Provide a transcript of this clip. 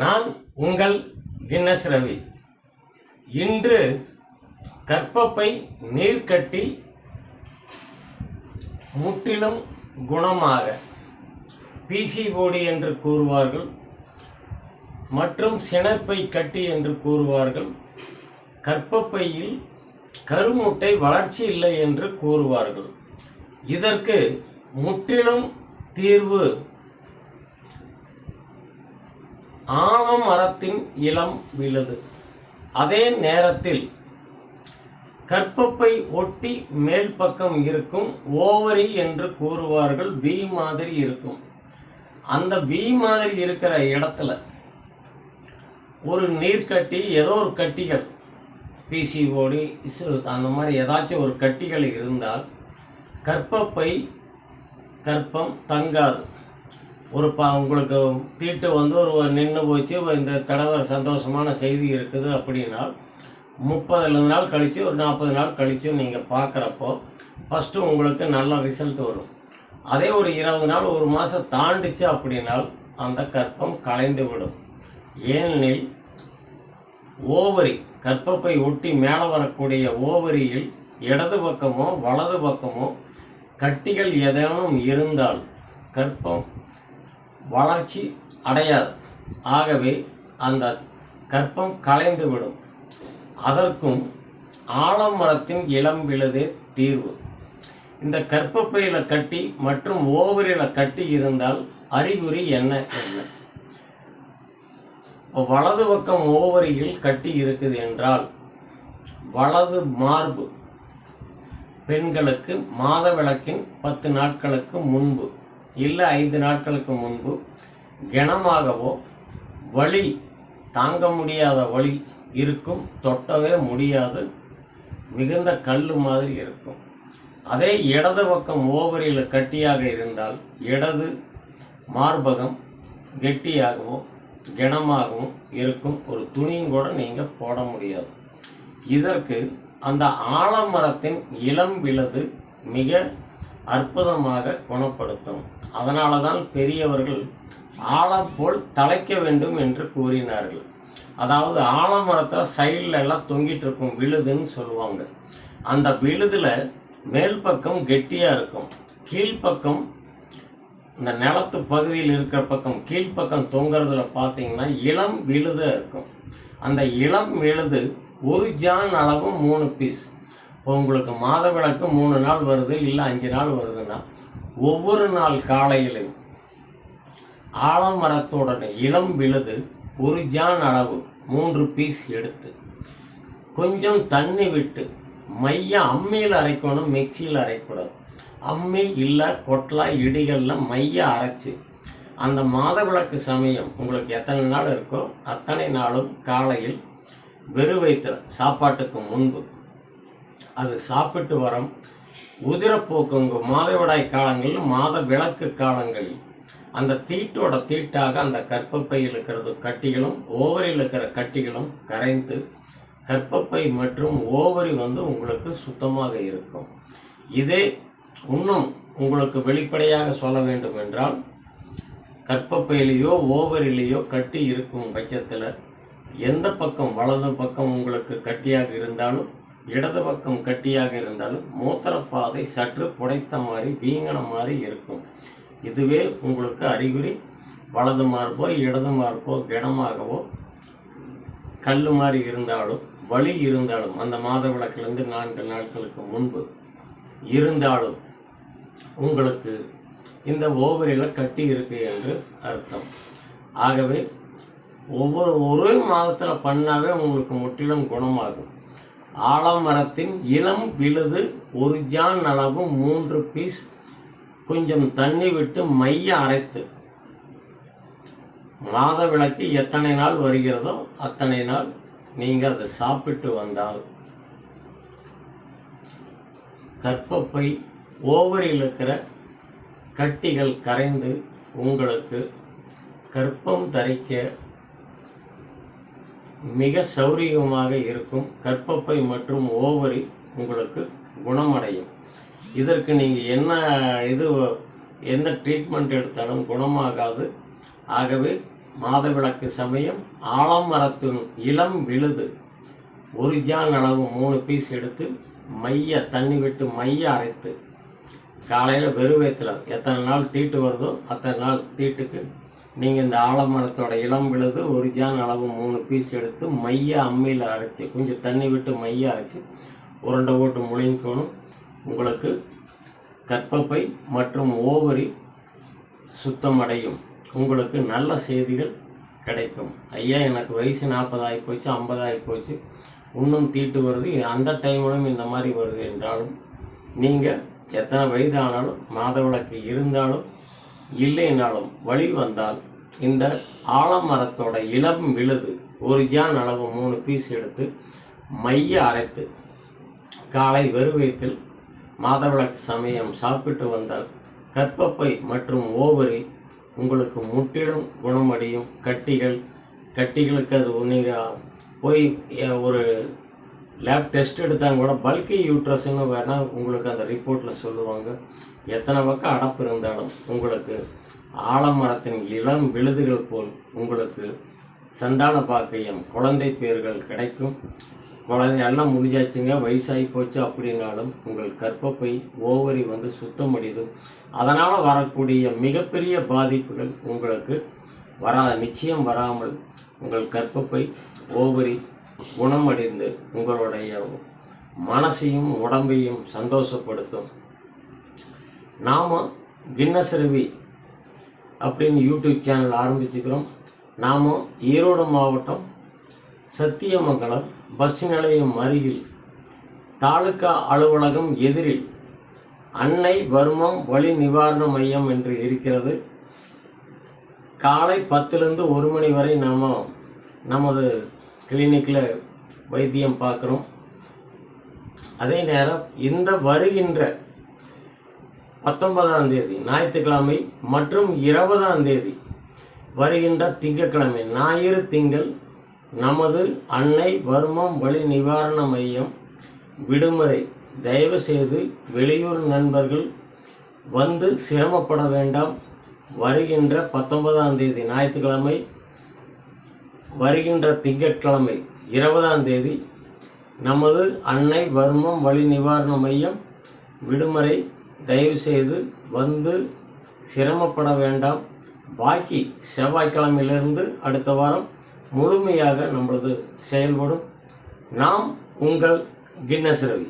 நான் உங்கள் கின்னஸ் ரவி இன்று கற்பப்பை நீர்க்கட்டி முற்றிலும் குணமாக பிசிஓடி என்று கூறுவார்கள் மற்றும் சினப்பை கட்டி என்று கூறுவார்கள். கற்பப்பையில் கருமுட்டை வளர்ச்சி இல்லை என்று கூறுவார்கள். இதற்கு முற்றிலும் தீர்வு ஆலமரத்தின் இளம் விழுது. அதே நேரத்தில் கற்பப்பை ஒட்டி மேல் பக்கம் இருக்கும் ஓவரி என்று கூறுவார்கள் வி மாதிரி இருக்கும். அந்த வி மாதிரி இருக்கிற இடத்துல ஒரு நீர்க்கட்டி ஏதோ ஒரு கட்டிகள் பிசிஓடி அந்த மாதிரி ஏதாச்சும் ஒரு கட்டிகள் இருந்தால் கற்பப்பை கற்பம் தங்காது. ஒரு பா உங்களுக்கு தீட்டு வந்து ஒரு நின்று போச்சு இந்த தடவை சந்தோஷமான செய்தி இருக்குது அப்படின்னா முப்பது நாள் கழித்து ஒரு நாற்பது நாள் கழித்து நீங்கள் பார்க்குறப்போ ஃபஸ்ட்டு உங்களுக்கு நல்ல ரிசல்ட் வரும். அதே ஒரு இருபது நாள் ஒரு மாதம் தாண்டிச்சு அப்படின்னால் அந்த கற்பம் கலைந்து விடும் ஏனெனில் ஓவரி கற்பப்பை ஒட்டி மேலே வரக்கூடிய ஓவரியில் இடது பக்கமோ வலது பக்கமோ கட்டிகள் ஏதேனும் இருந்தால் கற்பம் வளர்ச்சி அடையாது. ஆகவே அந்த கற்பம் களைந்துவிடும் அதற்கும் ஆலமரத்தின் இளம் விழுதே தீர்வு. இந்த கற்பப்பையில் கட்டி மற்றும் ஓவரியில் கட்டி இருந்தால் அறிகுறி என்ன என்ன? இப்போ வலது பக்கம் ஓவரியில் கட்டி இருக்குது என்றால் வலது மார்பு பெண்களுக்கு மாதவிளக்கின் பத்து நாட்களுக்கு முன்பு. இல்லை ஐந்து நாட்களுக்கு முன்பு கனமாகவோ வலி தாங்க முடியாத வலி இருக்கும் தொட்டவே முடியாது மிகுந்த கல் மாதிரி இருக்கும். அதே இடது பக்கம் ஓவரியில் கட்டியாக இருந்தால் இடது மார்பகம் கெட்டியாகவோ கனமாகவும் இருக்கும் ஒரு துணியும் கூட நீங்கள் போட முடியாது. இதற்கு அந்த ஆலமரத்தின் இளம் விளது மிக அற்புதமாக குணப்படுத்தும். அதனால தான் பெரியவர்கள் ஆழம் போல் தலைக்க வேண்டும் என்று கூறினார்கள். அதாவது ஆலமரத்தை சைடில் எல்லாம் தொங்கிட்டு இருக்கும் விழுதுன்னு சொல்லுவாங்க. அந்த விழுதில் மேல் பக்கம் கெட்டியாக இருக்கும். கீழ்ப்பக்கம் இந்த நிலத்து பகுதியில் இருக்கிற பக்கம் கீழ்ப்பக்கம் தொங்குறதுல பார்த்தீங்கன்னா இளம் விழுதாக இருக்கும். அந்த இளம் விழுது ஒரு ஜான் அளவு மூணு பீஸ் இப்போ உங்களுக்கு மாதவிளக்கு மூணு நாள் வருது இல்லை அஞ்சு நாள் வருதுன்னா ஒவ்வொரு நாள் காலையிலையும் ஆலமரத்துடன் இளம் விழுது ஒரு ஜான் அளவு மூன்று பீஸ் எடுத்து கொஞ்சம் தண்ணி விட்டு மையம் அம்மியில் அரைக்கணும் மிக்சியில் அரைக்கூடாது அம்மி இல்லை கொட்டலா இடிகளில் மைய அரைச்சி அந்த மாதவிளக்கு சமயம் உங்களுக்கு எத்தனை நாள் இருக்கோ அத்தனை நாளும் காலையில் வெறு வைத்த சாப்பாட்டுக்கு முன்பு அது சாப்பிட்டு வரோம். உதிரப்போக்குங்க மாதவிடாய் காலங்களில் மாத விளக்கு காலங்களில் அந்த தீட்டோட தீட்டாக அந்த கற்பப்பையில் இருக்கிறது கட்டிகளும் ஓவரியில் இருக்கிற கட்டிகளும் கரைந்து கற்பப்பை மற்றும் ஓவரி வந்து உங்களுக்கு சுத்தமாக இருக்கும். இதே இன்னும் உங்களுக்கு வெளிப்படையாக சொல்ல வேண்டும் என்றால் கற்பப்பையிலேயோ ஓவரிலேயோ கட்டி இருக்கும் பட்சத்தில் எந்த பக்கம் வலது பக்கம் உங்களுக்கு கட்டியாக இருந்தாலும் இடது பக்கம் கட்டியாக இருந்தாலும் மூத்திரப்பாதை சற்று புடைத்த மாதிரி வீங்கின மாதிரி இருக்கும். இதுவே உங்களுக்கு அறிகுறி. வலது மார்போ இடது மார்போ கிடமாகவோ கல் மாதிரி இருந்தாலும் வலி இருந்தாலும் அந்த மாத விளக்கிலிருந்து நான்கு நாட்களுக்கு முன்பு இருந்தாலும் உங்களுக்கு இந்த ஓவரியில் கட்டி இருக்கு என்று அர்த்தம். ஆகவே ஒவ்வொரு ஒரே மாதத்தில் பண்ணாவே உங்களுக்கு முற்றிலும் குணமாகும். ஆலமரத்தின் இளம் விழுது ஒரு ஜான் அளவு மூன்று பீஸ் கொஞ்சம் தண்ணி விட்டு மைய அரைத்து. மாத விளக்கு எத்தனை நாள் வருகிறதோ அத்தனை நாள் நீங்கள் அதை சாப்பிட்டு வந்தால். கற்பப்பை ஓவரில் இருக்கிற கட்டிகள் கரைந்து உங்களுக்கு கற்பம் தரிக்க மிக சௌரியமாக இருக்கும் கற்பப்பை மற்றும் ஓவரி உங்களுக்கு குணமடையும். இதற்கு நீங்கள் என்ன இது எந்த ட்ரீட்மெண்ட் எடுத்தாலும் குணமாகாது. ஆகவே மாதவிளக்கு சமயம் ஆலமரத்தின் இளம் விழுது. ஒரு ஜான் அளவு மூணு பீஸ் எடுத்து மைய தண்ணி விட்டு மைய அரைத்து காலையில் வெறுவேத்தில். எத்தனை நாள் தீட்டு வருதோ அத்தனை நாள் தீட்டுக்கு நீங்கள் இந்த ஆலமரத்தோட இளம் விழுது ஒரு ஜான் அளவு மூணு பீஸ் எடுத்து மைய அம்மியில் அரைச்சி கொஞ்சம் தண்ணி விட்டு மைய அரைச்சி உருண்டை போட்டு முழுங்கிக்கணும். உங்களுக்கு கற்பப்பை மற்றும் ஓவரி சுத்தமடையும் உங்களுக்கு நல்ல செய்திகள் கிடைக்கும். ஐயா எனக்கு வயசு நாற்பதாகி போச்சு ஐம்பதாகி போச்சு. இன்னும் தீட்டு வருது. அந்த டைமிலும் இந்த மாதிரி வருது என்றாலும் நீங்கள் எத்தனை வயது ஆனாலும் மாதவிளக்கு இருந்தாலும் இல்லைனாலும் வழி வந்தால் இந்த ஆலமரத்தோட இளம் விழுது ஒரு ஜான் அளவு மூணு பீஸ் எடுத்து மைய அரைத்து காலை வெறுவயத்தில் மாதவிளக்கு சமயம் சாப்பிட்டு வந்தால் கற்பப்பை மற்றும் ஓவரி உங்களுக்கு முற்றிலும் குணமடையும். கட்டிகள் கட்டிகளுக்கு அது நீங்கள் போய் ஒரு லேப் டெஸ்ட் எடுத்தாங்க கூட பல்கி யூட்ரஸ்ன்னு வேணால் உங்களுக்கு அந்த ரிப்போர்ட்டில் சொல்லுவாங்க. எத்தனை பக்கம் அடப்பு இருந்தாலும் உங்களுக்கு ஆலமரத்தின் இளம் விழுதுகள் போல் உங்களுக்கு சந்தான பாக்கியம் குழந்தை பேர்கள் கிடைக்கும். குழந்தை எல்லாம் முடிஞ்சாச்சுங்க வயசாகி போச்சு அப்படின்னாலும் உங்கள் கற்பப்பை ஓவரி வந்து சுத்தமடைதும் அதனால் வரக்கூடிய மிகப்பெரிய பாதிப்புகள் உங்களுக்கு வரா நிச்சயம் வராமல் உங்கள் கற்பப்பை ஓவரி குணமடைந்து உங்களுடைய மனசையும் உடம்பையும் சந்தோஷப்படுத்தும். நாம் கின்னஸ் ரவி அப்படின்னு யூடியூப் சேனல் ஆரம்பிச்சுக்கிறோம். நாம் ஈரோடு மாவட்டம் சத்தியமங்கலம் பஸ் நிலையம் அருகில் தாலுக்கா அலுவலகம் எதிரில் அன்னை வர்மம் வலி நிவாரண மையம் என்று இருக்கிறது. காலை பத்துலேருந்து ஒரு மணி வரை நாம் நமது கிளினிக்கில் வைத்தியம் பார்க்குறோம். அதே நேரம் இந்த வருகின்ற பத்தொன்பதாம் தேதி ஞாயிற்றுக்கிழமை மற்றும் இருபதாம் தேதி வருகின்ற திங்கட்கிழமை ஞாயிறு திங்கள் நமது அன்னை வர்மம் வலி நிவாரண மையம் விடுமுறை. தயவு செய்து வெளியூர் நண்பர்கள் வந்து சிரமப்பட வேண்டாம். வருகின்ற பத்தொன்பதாம் தேதி ஞாயிற்றுக்கிழமை வருகின்ற திங்கட்கிழமை இருபதாம் தேதி நமது அன்னை வர்மம் வழி நிவாரண மையம் விடுமுறை தயவுசெய்து வந்து சிரமப்பட வேண்டாம். பாக்கி செவ்வாய்க்கிழமையிலிருந்து அடுத்த வாரம் முழுமையாக நம்மளது செயல்படும். நாம் உங்கள் கின்னஸ் ரவி.